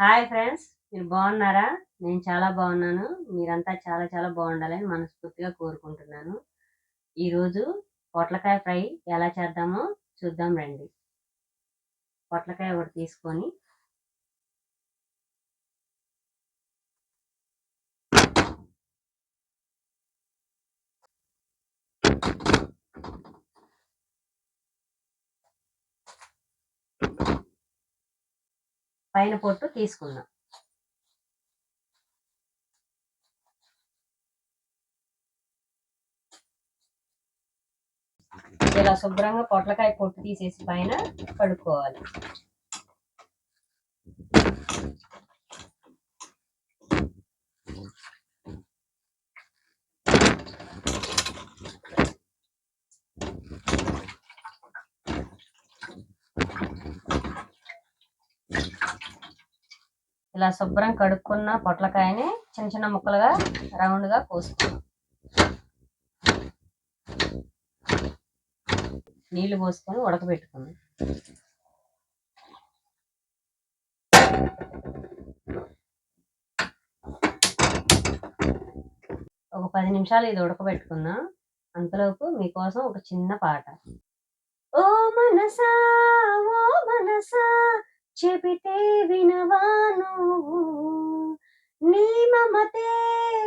Hi friends మీరు బాగున్నారా? నేను చాలా బాగున్నాను. మీరంతా చాలా చాలా బాగుండాలని మనస్ఫూర్తిగా కోరుకుంటున్నాను. ఈరోజు పొట్లకాయ ఫ్రై ఎలా చేద్దామో చూద్దాం రండి. పొట్లకాయ ఒకటి తీసుకొని పైన పొట్టు తీసుకుందాం. ఇలా శుభ్రంగా పొట్లకాయ పొట్టు తీసేసి పైన కడుక్కోవాలి. ఇలా శుభ్రం కడుక్కున్న పొట్లకాయని చిన్న చిన్న ముక్కలుగా రౌండ్గా కోసుకున్నాం నీళ్ళు పోసుకొని ఉడకబెట్టుకున్నాం ఒక పది నిమిషాలు ఇది ఉడకబెట్టుకుందాం. అంతలోపు మీకోసం ఒక చిన్న పాట. ఓ మనసా ఓ మనసా చెబితే వినవా నువ్వు? నీ మమతే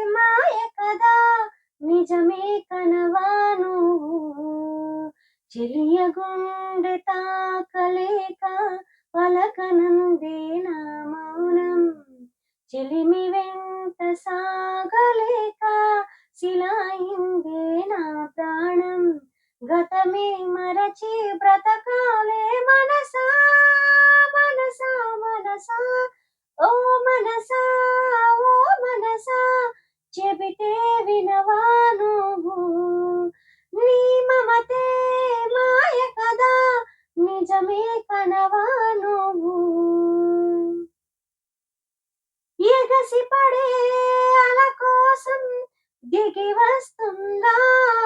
మాయ కదా నిజమే కనవా నువ్వు? చెలియ గుండె తాకలేక పలకనందే నా మౌనం. చెలిమి వెంట సాగలేక శిలాయిందే నా ప్రాణం. గతమే మరచి బ్రతకాలే మనసా? మనసా మనసా ఓ మనసా ఓ మనసా చెబితే వినవా నువ్వు? నీ మమతే మాయ కదా నిజమే కనవా నువ్వు? ఎగసి పడే అల కోసం దిగి వస్తుందా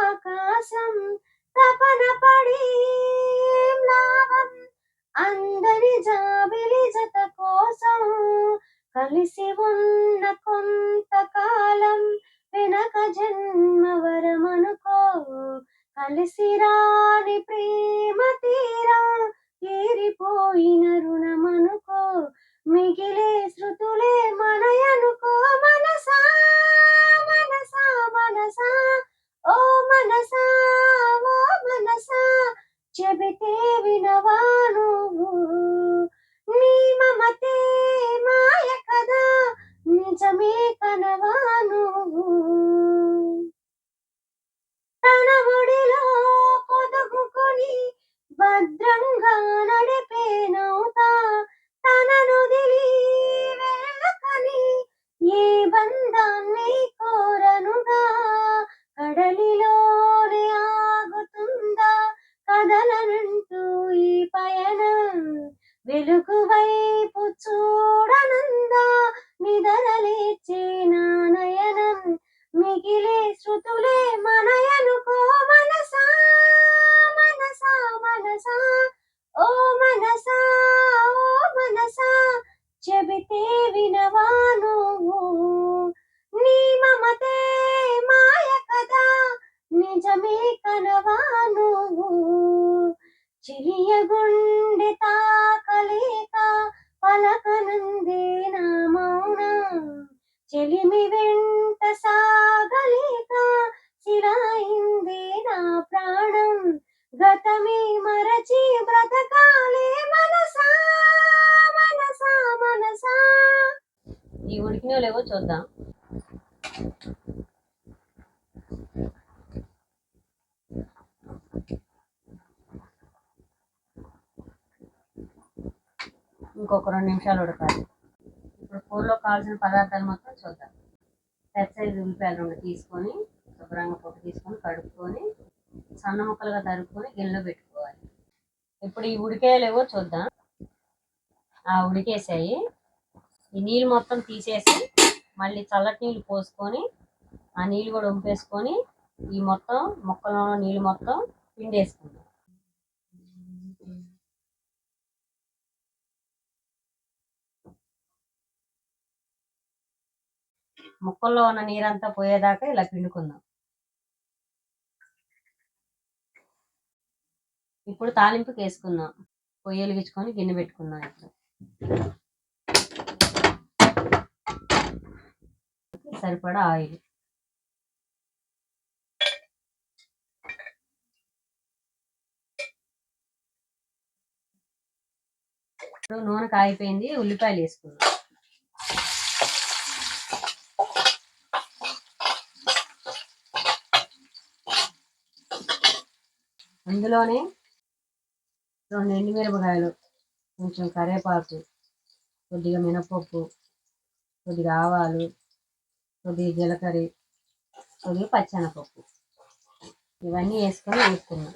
ఆకాశం? తపన పడి లాభం? అందరి జాబిలి జత కోసం కలిసి ఉన్న కొంతకాలం వెనక జన్మ వరమనుకో కలిసి నిజమే నువ్వు తన ఒడిలో పొదుగుకొని భద్రంగా నడిపేనవుతా. తనను నుదిలి వెళ్ళకని ఏ బందా చూద్దాం ఇంకొక రెండు నిమిషాలు ఉడకాలి. ఇప్పుడు కూరలో కావాల్సిన పదార్థాలు మొత్తం చూద్దాం. పెద్ద సైజు ఉల్లిపాయలు రెండు తీసుకొని శుభ్రంగా పొట్టు తీసుకొని కడుక్కొని సన్న ముక్కలుగా తరుక్కొని గిన్నెలో పెట్టుకోవాలి. ఇప్పుడు ఈ ఉడికేయలేవో చూద్దాం. ఆ ఉడికేసాయి ఈ నీళ్ళు మొత్తం తీసేసి మళ్ళీ చల్లటి నీళ్ళు పోసుకొని ఆ నీళ్ళు కూడా ఉంపేసుకొని ఈ మొత్తం మొక్కలో నీళ్ళు మొత్తం పిండేసుకుందాం. మొక్కల్లో ఉన్న నీరంతా పోయేదాకా ఇలా పిండుకుందాం. ఇప్పుడు తాలింపుకి వేసుకుందాం. పొయ్యి వెలిగించుకొని గిన్నె పెట్టుకుందాం ఇప్పుడు. సరిపడా ఆయిల్. నూనె కాగిపోయింది ఉల్లిపాయలు వేసుకుందాం అందులోనే రెండు ఎండుమిరపకాయలు కొంచెం కరివేపాకు కొద్దిగా మినపప్పు కొద్దిగా ఆవాలు కొద్దిగా జీలకర్ర కొద్దిగా పచ్చెనపప్పు. ఇవన్నీ వేసుకొని వేసుకున్నాం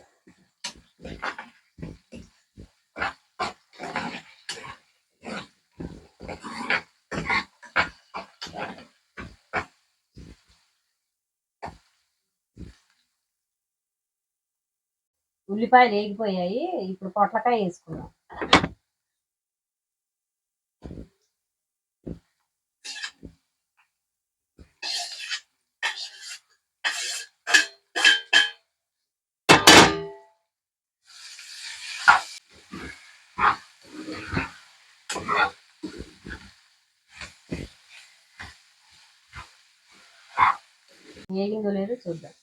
ఉల్లిపాయలు వేగిపోయాయి. ఇప్పుడు పొట్లకాయ వేసుకున్నాం వేగిందో లేదో చూద్దాం.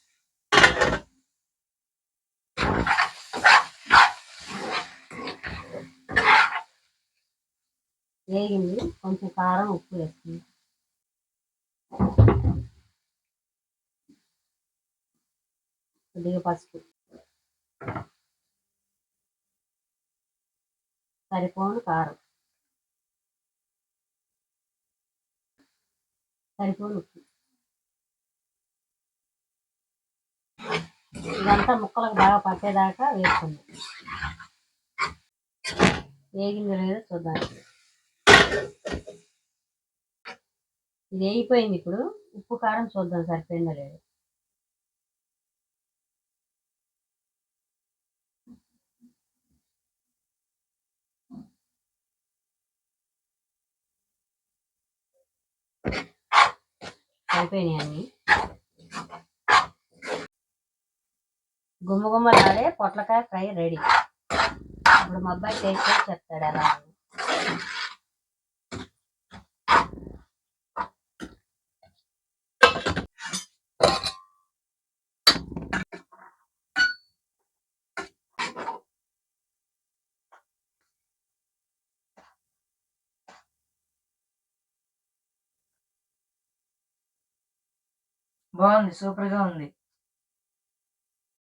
వేగింది కొంచెం కారం ఉప్పు వేస్తుంది కొద్దిగా పసుపు. సరిపోను కారం. సరిపోను ఉప్పు. ఇదంతా ముక్కలకు బాగా పట్టేదాకా వేసుకుంది. వేగింది లేదో చూద్దాం. ఇది వేగిపోయింది ఇప్పుడు. ఉప్పు కారం చూద్దాం సరిపోయిందో లేదు. సరిపోయినాయి అన్నీ. గుమ్మగుమ్మలాడే పొట్లకాయ ఫ్రై రెడీ. ఇప్పుడు మా అబ్బాయి టేస్ట్ చేసి చెప్తాడు ఎలా బాగుంది సూపర్గా ఉంది.